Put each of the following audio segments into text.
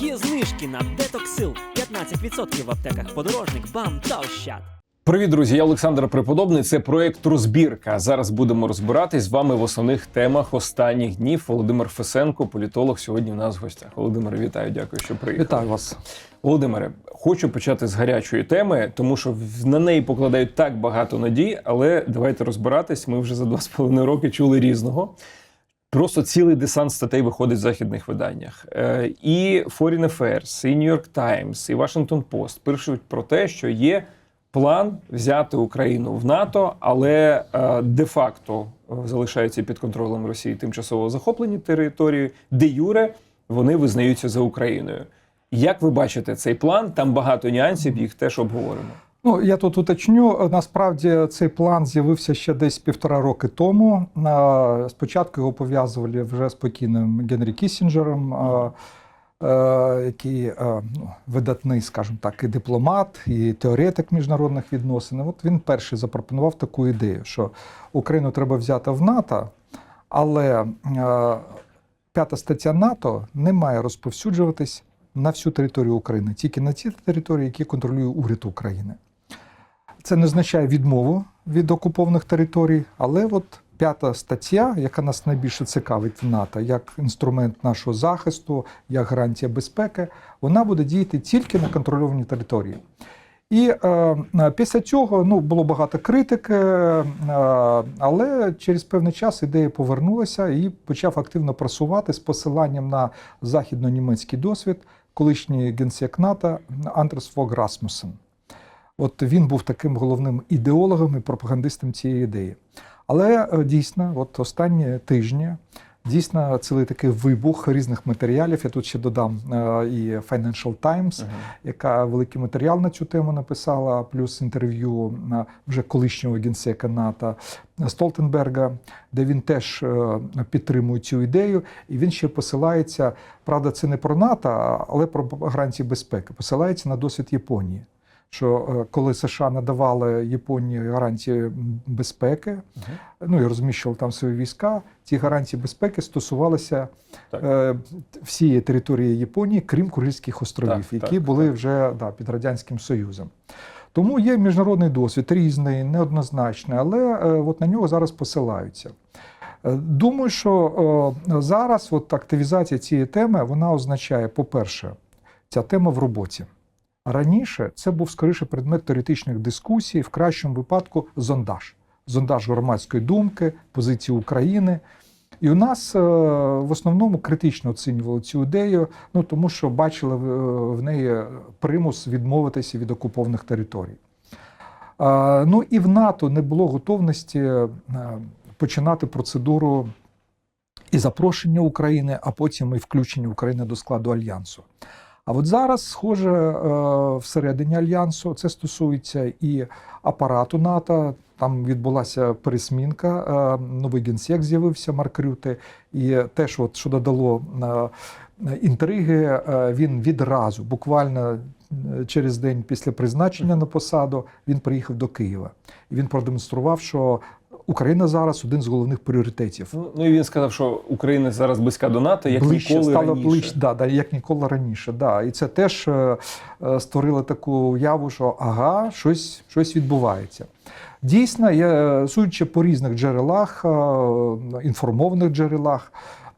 Є знижки на детоксил 15% в аптеках подорожник, бам та ощад. Привіт, друзі! Я Олександр Преподобний. Це проект Розбірка. Зараз будемо розбиратись з вами в основних темах останніх днів. Володимир Фесенко, політолог, сьогодні в нас в гостях. Володимире, вітаю, дякую, що приїхали. Вітаю вас. Володимире, хочу почати з гарячої теми, тому що в- на неї покладають так багато надій, але давайте розбиратись. Ми вже за два з половиною роки чули різного. Просто цілий десант статей виходить в західних виданнях. Е, І Foreign Affairs, і New York Times, і Washington Post пишуть про те, що є план взяти Україну в НАТО, але е, де-факто е, залишаються під контролем Росії тимчасово захоплені території, де юре вони визнаються за Україною. Як ви бачите цей план? Там багато нюансів, їх теж обговоримо. Ну я тут уточню. Насправді цей план з'явився ще десь півтора роки тому. Спочатку його пов'язували вже з покійним Генрі Кісінджером, е, який е, ну, видатний, скажімо так, і дипломат, і теоретик міжнародних відносин. От він перший запропонував таку ідею, що Україну треба взяти в НАТО, але е, п'ята стаття НАТО не має розповсюджуватись на всю територію України, тільки на ті території, які контролює уряд України. Це не означає відмову від окупованих територій, але от п'ята стаття, яка нас найбільше цікавить в НАТО, як інструмент нашого захисту, як гарантія безпеки, вона буде діяти тільки на контрольованій території. І е, після цього ну, було багато критики, е, але через певний час ідея повернулася і почав активно просувати з посиланням на західно-німецький досвід колишній генсек НАТО Андрес Фог Расмусен. От він був таким головним ідеологом і пропагандистом цієї ідеї. Але е, дійсно, от останні тижні дійсно цілий такий вибух різних матеріалів. Я тут ще додам е, і Financial Times, яка великий матеріал на цю тему написала, плюс інтерв'ю е, вже колишнього генсека НАТО Столтенберга, де він теж підтримує цю ідею. І він ще посилається, правда, це не про НАТО, але про гарантії безпеки. Посилається на досвід Японії. Що е, коли США надавали Японії гарантії безпеки, ну і розміщували там свої війська, ці гарантії безпеки стосувалися е, всієї території Японії, крім Курильських островів, Так, які так, були так. вже да, під Радянським Союзом. Тому є міжнародний досвід різний, неоднозначний, але е, от на нього зараз посилаються. Е, Думаю, що е, зараз от активізація цієї теми вона означає, по-перше, ця тема в роботі. Раніше це був скоріше предмет теоретичних дискусій, в кращому випадку зондаж. Зондаж громадської думки, позиції України. І у нас е, в основному критично оцінювали цю ідею, ну тому що бачили в, в неї примус відмовитися від окупованих територій. Е, Ну і в НАТО не було готовності е, починати процедуру і запрошення України, а потім і включення України до складу альянсу. А от зараз, схоже, е, всередині альянсу це стосується і апарату НАТО. Там відбулася пересмінка. е, Новий генсек з'явився Марк Рюте, і теж, от, що додало е, інтриги, він відразу, буквально через день після призначення на посаду, він приїхав до Києва. І він продемонстрував, що Україна зараз один з головних пріоритетів. Ну, ну і він сказав, що Україна зараз близька до НАТО, як ближче, ніколи стало раніше. ближче, да, да, як ніколи раніше. Да. І це теж е, е, створило таку уяву, що ага, щось, щось відбувається. Дійсно, я, судячи по різних джерелах, е, інформованих джерелах,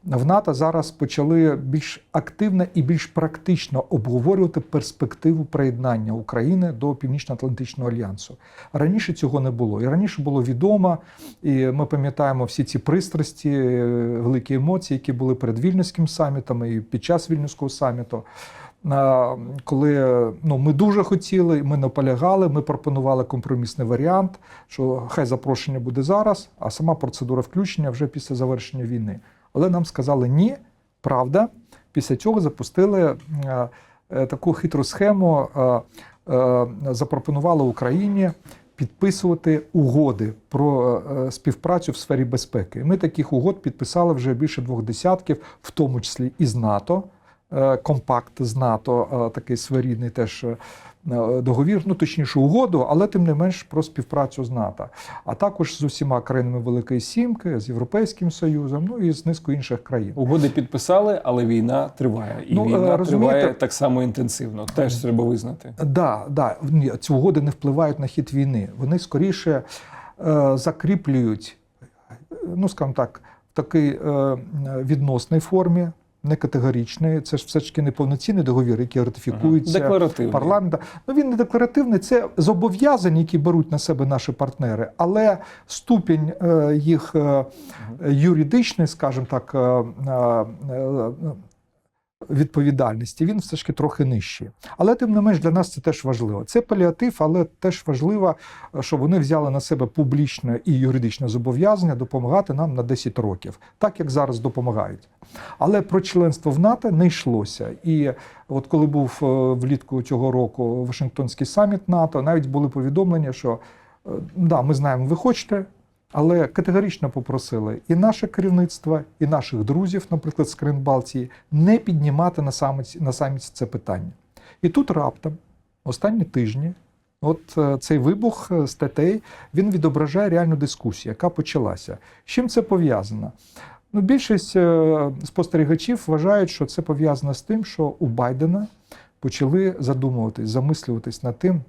в НАТО зараз почали більш активно і більш практично обговорювати перспективу приєднання України до Північно-Атлантичного альянсу. Раніше цього не було. І раніше було відомо, і ми пам'ятаємо всі ці пристрасті, е, великі емоції, які були перед Вільнюським самітом і під час Вільнюського саміту. Коли ну, ми дуже хотіли, ми наполягали, ми пропонували компромісний варіант, що хай запрошення буде зараз, а сама процедура включення вже після завершення війни. Але нам сказали ні, правда. Після цього запустили е, е, таку хитру схему, е, запропонували Україні підписувати угоди про співпрацю в сфері безпеки. Ми таких угод підписали вже більше двох десятків, в тому числі і з НАТО. Е, компакт з НАТО, е, такий своєрідний теж. е, Договір, ну точніше, угоду, але тим не менш про співпрацю з НАТО, а також з усіма країнами Великої Сімки, з Європейським Союзом, ну і з низкою інших країн. Угоди підписали, але війна триває. І Ну, війна розумієте- триває так само інтенсивно. Теж треба визнати. Да, да, ці угоди не впливають на хід війни. Вони скоріше е, закріплюють, ну скажімо так, в такій е, відносній формі, не категорічний, Це ж все ж таки не повноцінний договір, який ратифікується парламентом. Ну він не декларативний, це зобов'язання, які беруть на себе наші партнери, але ступінь е, їх е, юридичний, скажімо так, е, відповідальності, він все ж таки трохи нижчий. Але тим не менш для нас це теж важливо. Це паліатив, але теж важливо, щоб вони взяли на себе публічне і юридичне зобов'язання допомагати нам на 10 років, так як зараз допомагають. Але про членство в НАТО не йшлося. І от коли був е, влітку цього року Вашингтонський саміт НАТО, навіть були повідомлення, що е, да, ми знаємо, ви хочете. Але категорично попросили і наше керівництво, і наших друзів, наприклад, з країн Балтії, не піднімати на саміті, на саміті це питання. І тут раптом, останні тижні, от е, цей вибух е, статей він відображає реальну дискусію, яка почалася. З чим це пов'язано? Ну, більшість е, спостерігачів вважають, що це пов'язано з тим, що у Байдена почали задумуватись, замислюватись над тим,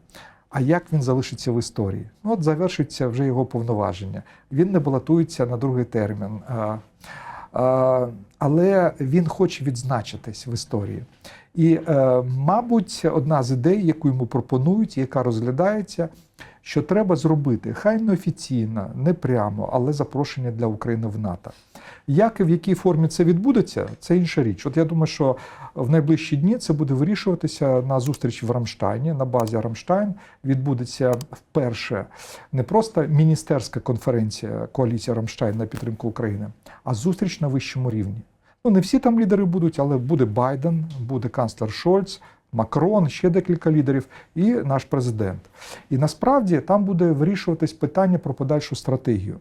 а як він залишиться в історії? Ну, от завершиться вже його повноваження. Він не балотується на другий термін. А, а, але він хоче відзначитись в історії. І, е, мабуть, одна з ідей, яку йому пропонують, яка розглядається, що треба зробити хай не офіційно, не прямо, але запрошення для України в НАТО. Як і в якій формі це відбудеться, це інша річ. От я думаю, що в найближчі дні це буде вирішуватися на зустріч в Рамштайні, на базі Рамштайн. Відбудеться вперше не просто міністерська конференція коаліція Рамштайн на підтримку України, а зустріч на вищому рівні. Ну, не всі там лідери будуть, але буде Байден, буде канцлер Шольц, Макрон, ще декілька лідерів, і наш президент. І насправді там буде вирішуватись питання про подальшу стратегію.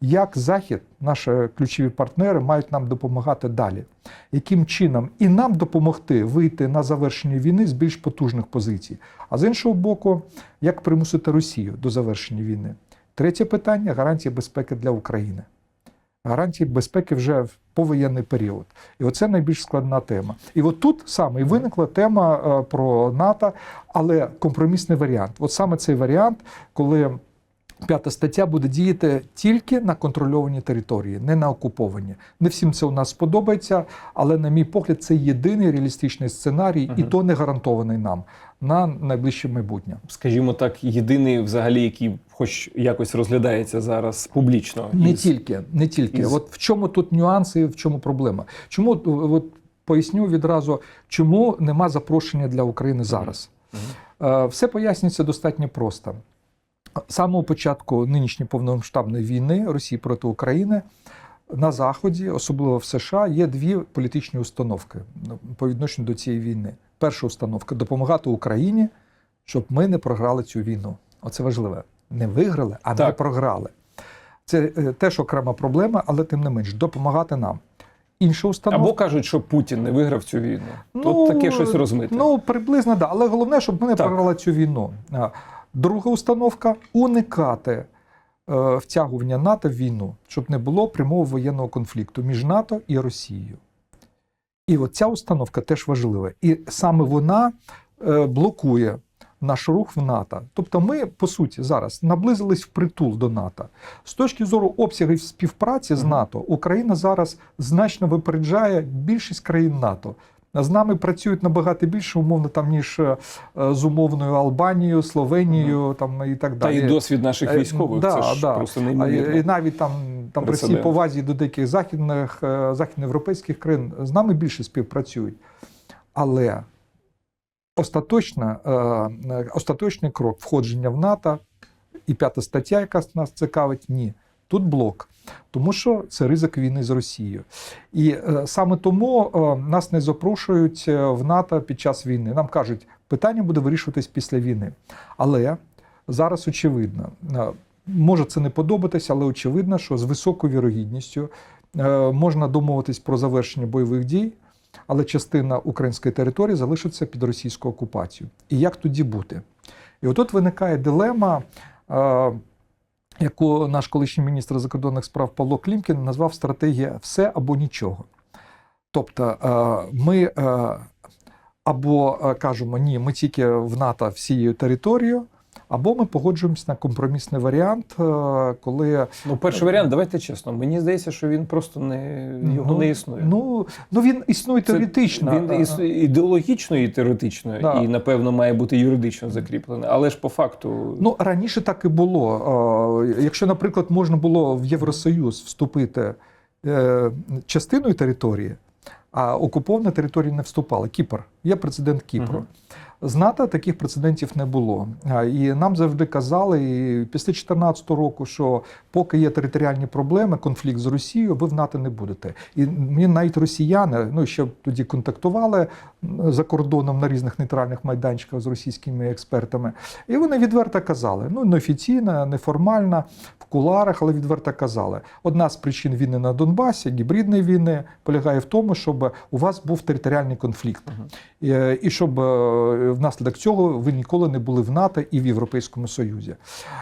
Як Захід, наші ключові партнери, мають нам допомагати далі? Яким чином і нам допомогти вийти на завершення війни з більш потужних позицій? А з іншого боку, як примусити Росію до завершення війни? Третє питання гарантії безпеки для України гарантії безпеки вже в повоєнний період. І оце найбільш складна тема. І от тут саме і виникла тема е, про НАТО, але компромісний варіант. От саме цей варіант, коли. П'ята стаття буде діяти тільки на контрольованій території, не на окуповані. Не всім це у нас сподобається, але, на мій погляд, це єдиний реалістичний сценарій, і то не гарантований нам на найближче майбутнє. Скажімо так, єдиний взагалі, який хоч якось розглядається зараз публічно. Не із- тільки, не тільки. із- От в чому тут нюанси, в чому проблема? Чому от поясню відразу, чому нема запрошення для України зараз? Е, Все пояснюється достатньо просто. З самого початку нинішньої повномасштабної війни Росії проти України на Заході, особливо в США, є дві політичні установки ну, по відношенню до цієї війни. Перша установка допомагати Україні, щоб ми не програли цю війну. Оце важливе. Не виграли, а не програли. Це е, теж окрема проблема, але тим не менш допомагати нам. Інша установка. Або кажуть, що Путін не виграв цю війну. Тут таке щось розмите. Ну, приблизно, да. Але головне, щоб ми не Так. програли цю війну. Друга установка уникати е, втягування НАТО в війну, щоб не було прямого воєнного конфлікту між НАТО і Росією. І от ця установка теж важлива. І саме вона е, блокує наш рух в НАТО. Тобто ми, по суті, зараз наблизились впритул до НАТО. З точки зору обсягів співпраці з НАТО, Україна зараз значно випереджає більшість країн НАТО. З нами працюють набагато більше, умовно, там, ніж е, з умовною Албанією, Словенією там, і так далі. Та і досвід наших Е, військових да, це ж да. просто неймовірно. І навіть там, там при всій повазі до деяких західних, е, західноєвропейських країн з нами більше співпрацюють. Але остаточна, остаточний крок входження в НАТО і п'ята стаття, яка нас цікавить, ні. Тут блок. Тому що це ризик війни з Росією. І е, саме тому е, нас не запрошують е, в НАТО під час війни. Нам кажуть, питання буде вирішуватись після війни. Але зараз очевидно, е, може це не подобатися, але очевидно, що з високою вірогідністю е, можна домовитись про завершення бойових дій але частина української території залишиться під російською окупацією. І як тоді бути? І отут виникає дилема, е, яку наш колишній міністр закордонних справ Павло Клімкін назвав стратегія все або нічого. Тобто е, ми е, або е, кажемо ні, ми тільки в НАТО всією територією, або ми погоджуємося на компромісний варіант, е, коли Ну, перший варіант, давайте чесно. Мені здається, що він просто не його ну, не існує. Ну, ну він існує Це- теоретично. Він іс- ідеологічно і теоретично, Да. і напевно має бути юридично закріплений. Але ж по факту Ну, раніше так і було. Е, Якщо, наприклад, можна було в Євросоюз вступити е, частиною території, а окупована територія не вступала. Кіпр, є прецедент Кіпру. Мгм. З НАТО таких прецедентів не було. І нам завжди казали, і після 2014 року, що поки є територіальні проблеми, конфлікт з Росією, ви в НАТО не будете. І мені навіть росіяни, ну ще тоді контактували за кордоном на різних нейтральних майданчиках з російськими експертами. І вони відверто казали: ну неофіційно, неформально, в куларах, але відверто казали. Одна з причин війни на Донбасі, гібридної війни, полягає в тому, щоб у вас був територіальний конфлікт. І, і щоб е, внаслідок цього ви ніколи не були в НАТО і в Європейському Союзі.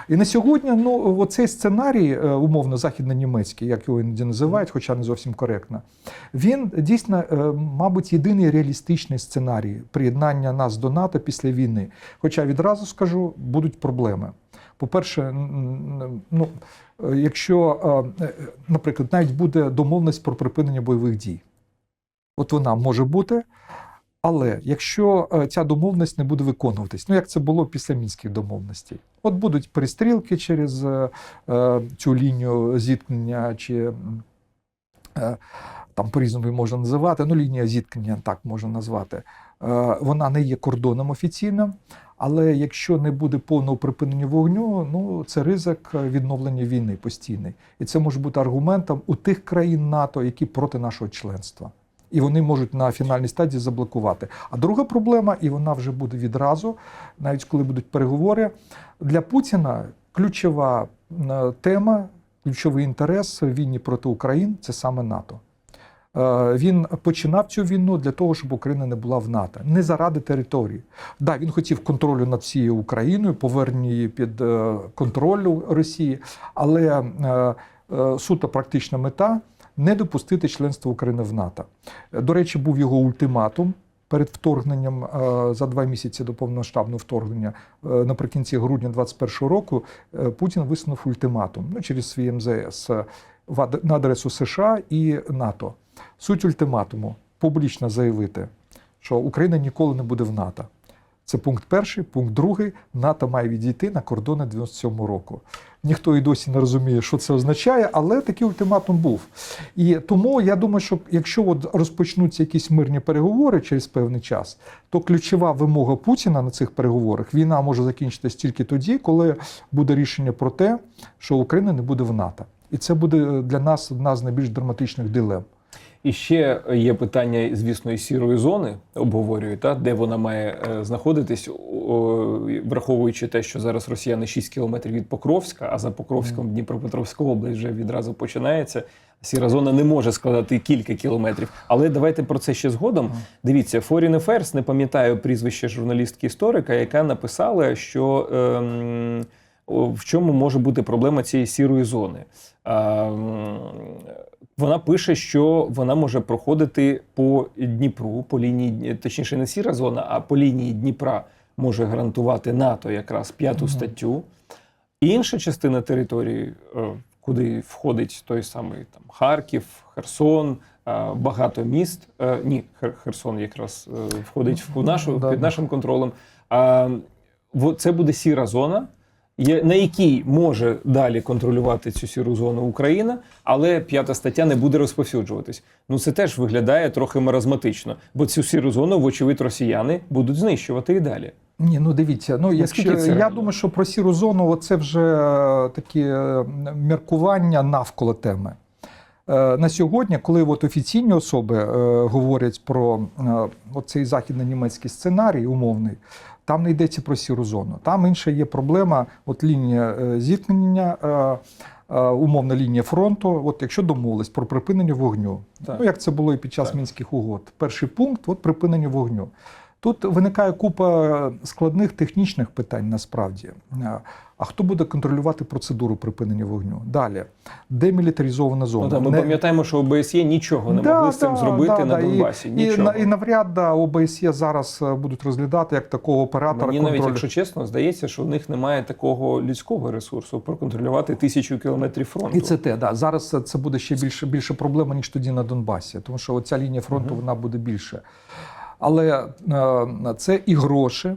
І на сьогодні, ну, оцей сценарій, е, умовно західно-німецький, як його іноді називають, хоча не зовсім коректно, він дійсно, е, мабуть, єдиний реалістичний сценарій приєднання нас до НАТО після війни. Хоча відразу скажу, будуть проблеми. По-перше, ну, е, якщо, наприклад, навіть буде домовленість про припинення бойових дій, от вона може бути. Але якщо е, ця домовленість не буде виконуватись, ну як це було після мінських домовленостей, от будуть перестрілки через е, е, цю лінію зіткнення, чи там по-різному можна називати, ну лінія зіткнення так можна назвати. Вона не є кордоном офіційним, але якщо не буде повного припинення вогню, ну це ризик відновлення війни постійний. І це може бути аргументом у тих країн НАТО, які проти нашого членства і вони можуть на фінальній стадії заблокувати. А друга проблема, і вона вже буде відразу, навіть коли будуть переговори, для Путіна ключова е, тема, ключовий інтерес в війні проти України це саме НАТО. Е, Він починав цю війну для того, щоб Україна не була в НАТО, не заради території. Да, він хотів контролю над всією Україною, повернення її під е, контроль Росії, але суто практична мета не допустити членства України в НАТО. Е, До речі, був його ультиматум. Перед вторгненням е, за два місяці до повномасштабного вторгнення е, наприкінці грудня 2021 року Путін висунув ультиматум ну, через свій МЗС е, ад- на адресу США і НАТО. Суть ультиматуму публічно заявити, що Україна ніколи не буде в НАТО. Це пункт перший. Пункт другий НАТО має відійти на кордони 97 року. Ніхто і досі не розуміє, що це означає, але такий ультиматум був. І тому я думаю, що якщо от розпочнуться якісь мирні переговори через певний час, то ключова вимога Путіна на цих переговорах війна може закінчитися тільки тоді, коли буде рішення про те, що Україна не буде в НАТО. І це буде для нас одна з найбільш драматичних дилем. І ще є питання, звісно, і сірої зони обговорюють, та, де вона має е, знаходитись, враховуючи те, що зараз росіяни 6 кілометрів від Покровська, а за Покровськом Дніпропетровська область вже відразу починається. Сіра зона не може складати кілька кілометрів. Але давайте про це ще згодом. Дивіться, Foreign Affairs, не пам'ятаю прізвище журналістки історика, яка написала, що ем, в чому може бути проблема цієї сірої зони. Вона пише, що вона може проходити по Дніпру, по лінії, точніше, не сіра зона, а по лінії Дніпра може гарантувати НАТО якраз п'яту статтю. Інша частина території, е, куди входить той самий там Харків, Херсон, е, багато міст. е, Ні, Хер- Херсон якраз входить в нашу під нашим контролем. Це буде сіра зона, на якій може далі контролювати цю сіру зону Україна, але п'ята стаття не буде розповсюджуватись. Ну це теж виглядає трохи маразматично, бо цю сіру зону, вочевидь, росіяни будуть знищувати і далі. Ні, ну дивіться, ну якщо це я реально? думаю, що про сіру зону це вже е, такі е, міркування навколо теми. Е, На сьогодні, коли от офіційні особи е, говорять про е, цей західно-німецький сценарій умовний, там не йдеться про сіру зону. Там інша є проблема, от лінія зіткнення, умовна лінія фронту. От якщо домовились про припинення вогню, Так. ну як це було і під час Так. мінських угод. Перший пункт от припинення вогню. Тут виникає купа складних технічних питань насправді. Е, А хто буде контролювати процедуру припинення вогню? Далі демілітаризована зона. Ну, так, ми Не- пам'ятаємо, що ОБСЄ нічого не Да, могли з цим да, зробити да, на да. Донбасі. І, Нічого. на- і навряд да, ОБСЄ зараз е, будуть розглядати як такого оператора Мені навіть, якщо чесно, здається, що в них немає такого людського ресурсу проконтролювати тисячу кілометрів фронту. І це те, да. Зараз це- буде ще більше, більше проблема, ніж тоді на Донбасі, тому що оця лінія фронту вона буде більше. Але е, це і гроші,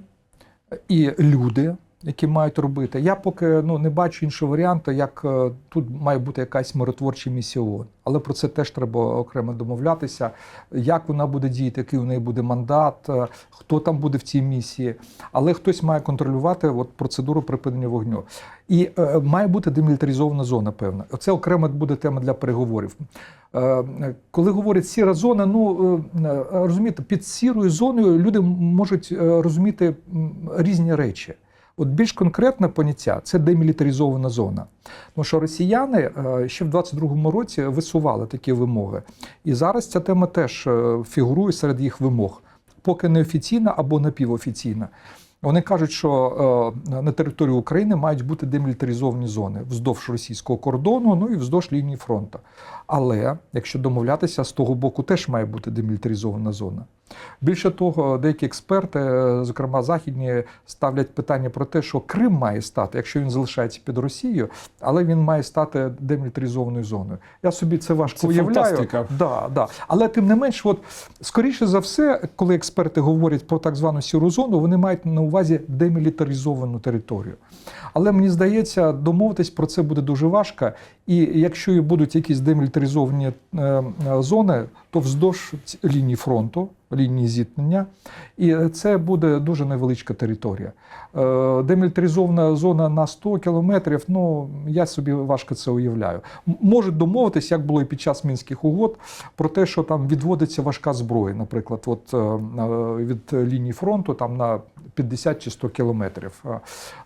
і люди, які мають робити. Я поки ну, не бачу іншого варіанту, як е, тут має бути якась миротворча місія ООН. Але про це теж треба окремо домовлятися, як вона буде діяти, який у неї буде мандат, е, хто там буде в цій місії. Але хтось має контролювати от, процедуру припинення вогню. І е, має бути демілітаризована зона, певна. Це окрема буде тема для переговорів. Е, коли говорять сіра зона, ну е, е, розумієте, під сірою зоною люди можуть розуміти різні речі. От більш конкретне поняття це демілітаризована зона. Тому що росіяни е, ще в 22-му році висували такі вимоги. І зараз ця тема теж е, фігурує серед їх вимог, поки не офіційна або напівофіційна. Вони кажуть, що е, на території України мають бути демілітаризовані зони вздовж російського кордону, ну і вздовж лінії фронту. Але якщо домовлятися, з того боку теж має бути демілітаризована зона. Більше того, деякі експерти, е, зокрема західні, ставлять питання про те, що Крим має стати, якщо він залишається під Росією, але він має стати демілітаризованою зоною. Я собі це важко Це уявляю. фантастика. Да, да. Але тим не менш, от скоріше за все, коли експерти говорять про так звану сіру зону, вони мають на увазі демілітаризовану територію. Але мені здається, домовитись про це буде дуже важко. І якщо і будуть якісь демілітаризовані е, е, зони, то вздовж лінії фронту, лінії зіткнення, і це буде дуже невеличка територія. Е, Демілітаризована зона на 100 кілометрів, ну я собі важко це уявляю. Можуть домовитись, як було і під час мінських угод, про те, що там відводиться важка зброя, наприклад, от, е, е, від лінії фронту там на 50 чи 100 кілометрів. Е,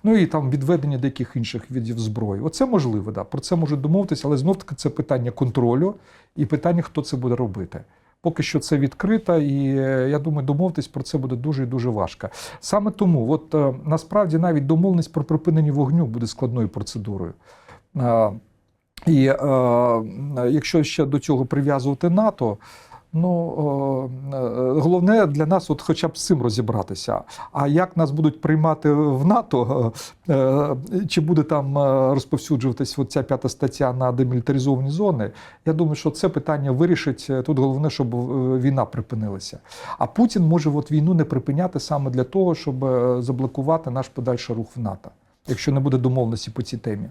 Ну і там відведення деяких інших видів зброї. Оце можливо, да. про це можуть домовитися, але знов таки це питання контролю і питання, хто це буде робити. Поки що це відкрито, і е, я думаю, домовитись про це буде дуже і дуже важко. Саме тому, от е, насправді навіть домовленість про припинення вогню буде складною процедурою. Е, І е, якщо ще до цього прив'язувати НАТО, ну е, е, головне для нас, от хоча б з цим розібратися. А як нас будуть приймати в НАТО, е, чи буде там розповсюджуватись ця п'ята стаття на демілітаризовані зони? Я думаю, що це питання вирішить. Тут головне, щоб війна припинилася. А Путін може от війну не припиняти саме для того, щоб заблокувати наш подальший рух в НАТО, якщо не буде домовленості по цій темі.